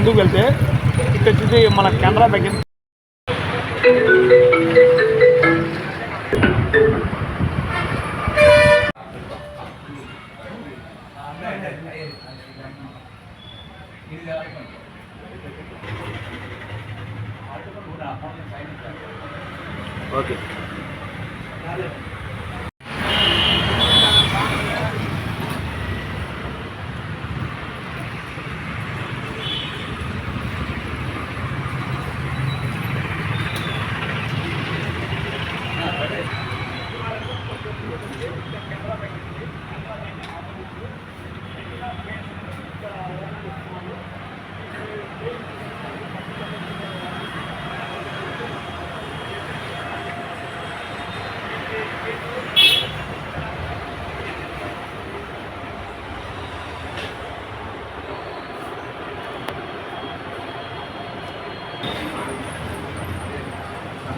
ముందుకు వెళ్తే ఇక్కడ వచ్చేసి మన కెనరా బ్యాంక్ ఓకే.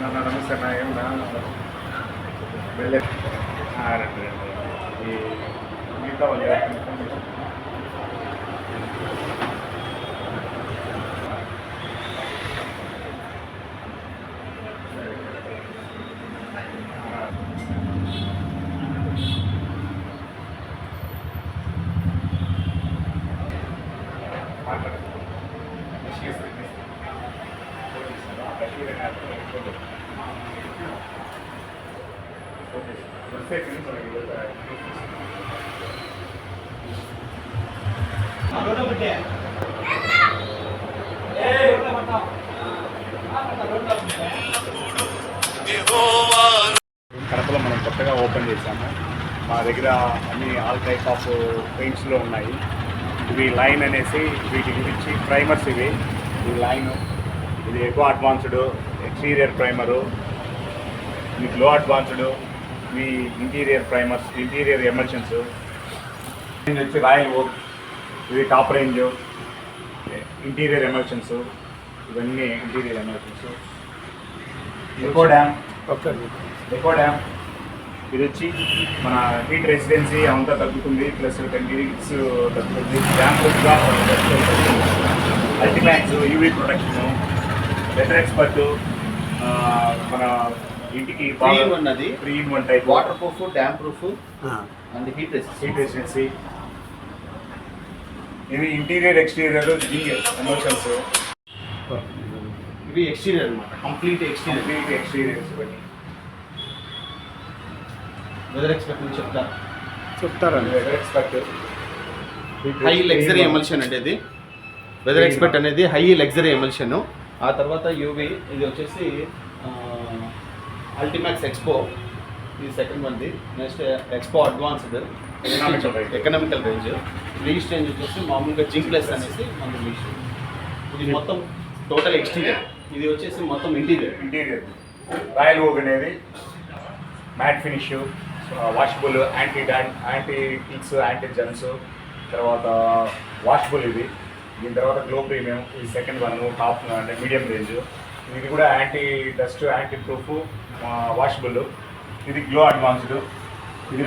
నమస్తే నా ఏం నా వెళ్ళే రండి రండి ఈ మిగతా వాళ్ళు కడపలో మనం కొత్తగా ఓపెన్ చేశాము. మా దగ్గర అన్ని ఆల్ టైప్ ఆఫ్ పెయింట్స్లో ఉన్నాయి. ఇవి లైన్ అనేసి వీటి గురించి ప్రైమర్స్ ఇవి. ఇది లైన్ ఇది ఎక్కువ అడ్వాన్స్డ్ ఎక్స్టీరియర్ ప్రైమరు. మీకు లో అడ్వాన్స్డ్ మీ ఇంటీరియర్ ప్రైమర్స్ ఇంటీరియర్ ఎమర్షన్స్ ఇది వచ్చి రాయల్ ఓక్ ఇది టాప్ రేంజ్ ఇంటీరియర్ ఎమర్షన్స్ ఇవన్నీ interior emulsions eco damp. Eco damp. ఇది వచ్చి మన హీట్ రెసిడెన్సీ అంతా తగ్గుతుంది ప్లస్ టెన్ డిగ్రీస్ తగ్గుతుంది. Damp Ultimax UV protection weather expert మన ఇంటికి. Three in one type water proof damp proof and heat heat resistance ఇది ఇంటీరియర్ ఎక్స్టీరియర్ ఎమోషన్స్ ఇవి ఎక్స్టీరియర్ అనమాట కంప్లీట్ ఎక్స్టీరియర్ కంప్లీట్ ఎక్స్టీరియర్స్ ఇవన్నీ weather expect నుంచి చెప్తా చెప్తారండి weather expert high luxury emulsion అండి ఇది. వెదర్ ఎక్స్పెక్ట్ అనేది హై లగ్జరీ ఎమల్షన్ ఆ తర్వాత యూవి ఇది వచ్చేసి అల్టిమాక్స్ ఎక్స్పో ఇది second వన్ది next expo advanced. Economical range least range వచ్చేసి మామూలుగా జింక్లెస్ అనేసి మన లీస్ట్ ఇది మొత్తం టోటల్ ఎక్స్టీరియర్ ఇది వచ్చేసి మొత్తం ఇంటీరియర్ ఇంటీరియర్ రాయల్ ఓగ్ అనేది matt finish washable anti anti kicks anti జన్స్ తర్వాత వాషబుల్ ఇది. దీని తర్వాత గ్లో ప్రీమియం ఇది సెకండ్ వన్ టాప్ అంటే మీడియం రేంజ్ ఇది కూడా anti dust anti proof washable ఇది గ్లో అడ్వాన్స్డ్ ఇది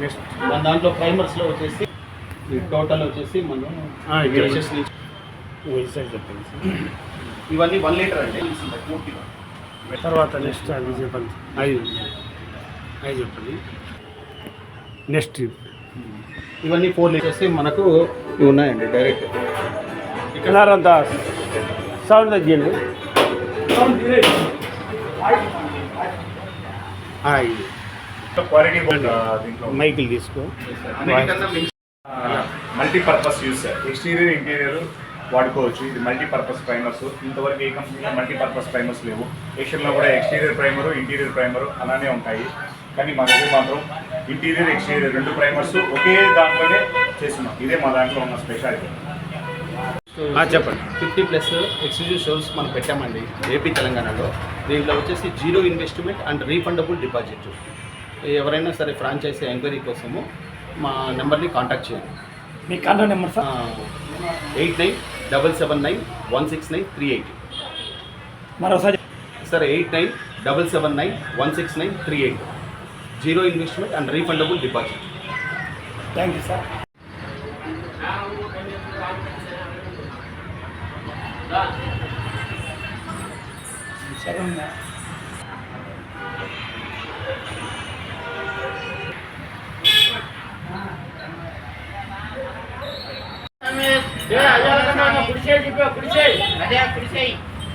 నెక్స్ట్ మన దాంట్లో ప్రైమర్స్లో వచ్చేసి ఈ టోటల్ వచ్చేసి మనం. ఇవన్నీ వన్ లీటర్ అండి. పూర్తిగా. తర్వాత నెక్స్ట్ అది చెప్పండి. ఐదు. ఐదు చెప్పండి. నెక్స్ట్ ఇవన్నీ ఫోర్ లీటర్స్ మనకు ఇవి ఉన్నాయండి డైరెక్ట్ ఇక్కడంతా సౌండ్ తగ్గింది మైకిల్ తీసుకో. మల్టీపర్పస్ యూస్ ఎక్స్టీరియర్ ఇంటీరియర్ వాడుకోవచ్చు. ఇది మల్టీపర్పస్ ప్రైమర్స్ ఇంతవరకు ఏ కంపెనీలో మల్టీపర్పస్ ప్రైమర్స్ లేవు. ఏషియన్లో కూడా ఎక్స్టీరియర్ ప్రైమరు ఇంటీరియర్ ప్రైమరు అలానే ఉంటాయి. కానీ మా దగ్గర మాత్రం ఇంటీరియర్ ఎక్స్టీరియర్ రెండు ప్రైమర్స్ ఒకే దాంట్లోనే చేస్తున్నాం. ఇదే మా దాంట్లో ఉన్న స్పెషాలిటీ. ఆ, చెప్పండి. ఫిఫ్టీ ప్లస్ ఎక్స్క్లూజివ్ షోస్ మనం పెట్టామండి ఏపీ తెలంగాణలో. దీంట్లో వచ్చేసి zero investment and refundable deposit. ఎవరైనా సరే ఫ్రాంచైజీ ఎంక్వైరీ కోసము మా నెంబర్ని కాంటాక్ట్ చేయండి. మీ contact number sir? Eight nine double seven nine one six nine three eight. మరోసారి sir eight nine double seven nine one six nine three eight. Zero investment and refundable deposit thank you sir అదే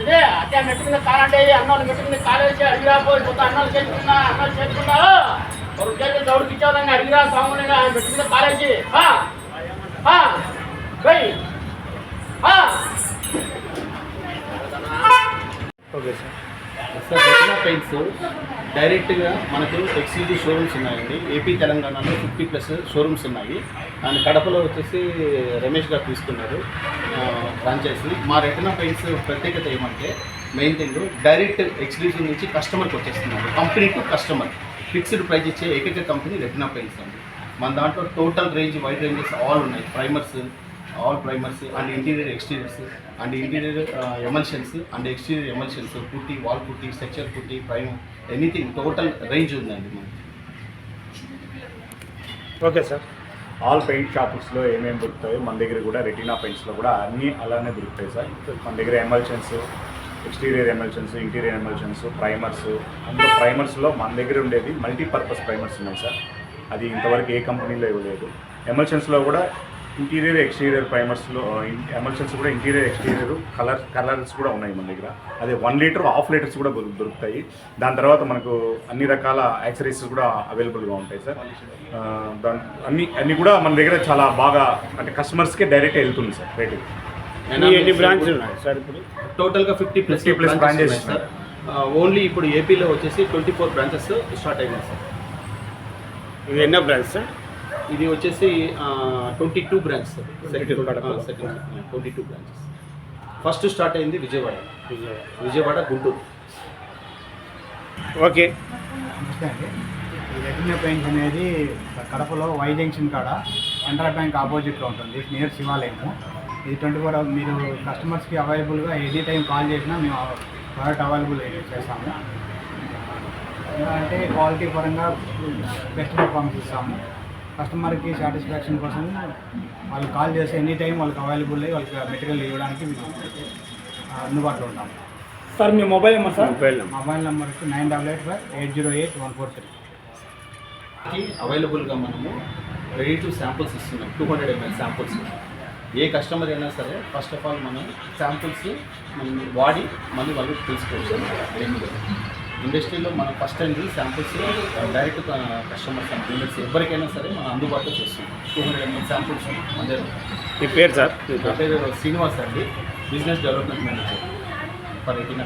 అదే మెట్టు మీద కాలంటే అన్నోళ్ళు మెట్టు మీద కాలేసి అడిగిరా పోయి మొత్తం అన్నాలు చేసుకున్నా అన్నోళ్ళు చేసుకున్నా ఒక చేతి దౌడికి ఇచ్చాలని అడిగిరా స్వాముని ఆయన మెట్టు మీద కాలేసి పోయి ఓకే సార్ సార్ పెయింట్స్ డైరెక్ట్గా మనకు ఎక్స్క్లూజివ్ షోరూమ్స్ ఉన్నాయండి. ఏపీ తెలంగాణలో ఫిఫ్టీ ప్లస్ షోరూమ్స్ ఉన్నాయి. అండ్ కడపలో వచ్చేసి రమేష్ గారు తీసుకున్నారు ఫ్రాంచైజీ మా రెటనా పెయింట్స్ ప్రత్యేకత ఏమంటే మెయిన్ థింగ్ డైరెక్ట్ ఎక్స్క్లూజివ్ నుంచి కస్టమర్కి వచ్చేస్తున్నారు. Company to customer fixed price ఇచ్చే ఏకైక కంపెనీ రెటనా పెయింట్స్ అండి. మన దాంట్లో total range wide ranges all ఉన్నాయి. Primers all primers and interior exteriors and interior emulsions and exterior emulsions putty wall putty structure putty prime anything total range ఉందండి మనకి okay sir all paint షాప్స్లో ఏమేమి దొరుకుతాయో మన దగ్గర కూడా రెటీనా పెయింట్స్లో కూడా అన్నీ అలానే దొరుకుతాయి సార్ మన దగ్గర emulsions exterior emulsions interior emulsions primers అందులో ప్రైమర్స్లో మన దగ్గర ఉండేది మల్టీపర్పస్ ప్రైమర్స్ ఉన్నాయి సార్ అది ఇంతవరకు ఏ కంపెనీలో ఇవ్వలేదు. ఎమల్షన్స్లో కూడా ఇంటీరియర్ ఎక్స్టీరియర్ ప్రైమర్స్లో ఎమల్షన్స్ కూడా ఇంటీరియర్ ఎక్స్టీరియర్ కలర్ కలర్స్ కూడా ఉన్నాయి మన దగ్గర. అదే వన్ లీటర్ హాఫ్ లీటర్స్ కూడా దొరు- దొరుకుతాయి. దాని తర్వాత మనకు అన్ని రకాల యాక్సరీస్ కూడా అవైలబుల్గా ఉంటాయి సార్ ఆ, దాని అన్ని అన్ని కూడా మన దగ్గర చాలా బాగా అంటే కస్టమర్స్కే డైరెక్ట్ వెళ్తుంది సార్ రేటింగ్ ఎన్ని బ్రాంచ్లు ఉన్నాయి సార్ ఇప్పుడు? టోటల్గా fifty plus 50 plus branches sir only ఇప్పుడు ఏపీలో వచ్చేసి ట్వంటీ ఫోర్ బ్రాంచెస్ స్టార్ట్ అయినాయి సార్ ఇది ఎన్నో బ్రాంచ్ సార్ ఇది వచ్చేసి ట్వంటీ టూ బ్రాంచ్ సార్ 22 కడపలో. Second twenty two branches. First start అయింది విజయవాడ. విజయవాడ. గుంటూరు. ఓకే. నమస్తే అండి. ఈ రెటినా పెయింట్స్ అనేది కడపలో వై జంక్షన్ కాడ సెంట్రల్ బ్యాంక్ ఆపోజిట్లో ఉంటుంది నియర్ శివాలయము. ఇది ట్వంటీ ఫోర్ అవర్ మీరు కస్టమర్స్కి అవైలబుల్గా ఎనీ టైం కాల్ చేసినా మేము ప్రోడక్ట్ అవైలబుల్ చేస్తాము. అంటే క్వాలిటీ పరంగా బెస్ట్ పర్ఫార్మెన్స్ ఇస్తాము. కస్టమర్కి సాటిస్ఫాక్షన్ కోసం వాళ్ళు కాల్ చేస్తే ఎనీ టైం వాళ్ళకి అవైలబుల్ అయ్యి వాళ్ళకి మెటీరియల్ ఇవ్వడానికి మేము అందుబాటులో ఉంటాము సార్ మీ mobile number sir? Mobile number. Mobile number వచ్చి nine double eight five eight zero eight one four three. అవైలబుల్గా మనము రెడీ టు శాంపుల్స్ ఇస్తున్నాం. టూ హండ్రెడ్ ఎంఎల్ శాంపుల్స్ ఏ కస్టమర్ అయినా సరే ఫస్ట్ ఆఫ్ ఆల్ మనం శాంపుల్స్ మనం వాడి మళ్ళీ వాళ్ళు తెలుసుకోవచ్చు. ఇండస్ట్రీలో మనం ఫస్ట్ అండి samples direct customers and builders ఎవరికైనా సరే మనం అందుబాటులో చేస్తున్నాం. టూ హండ్రెడ్ ఎంఎల్ శాంపుల్స్ మన దగ్గర మీ పేరు సార్? నా పేరు శ్రీనివాస్ అండి business development manager for eighteen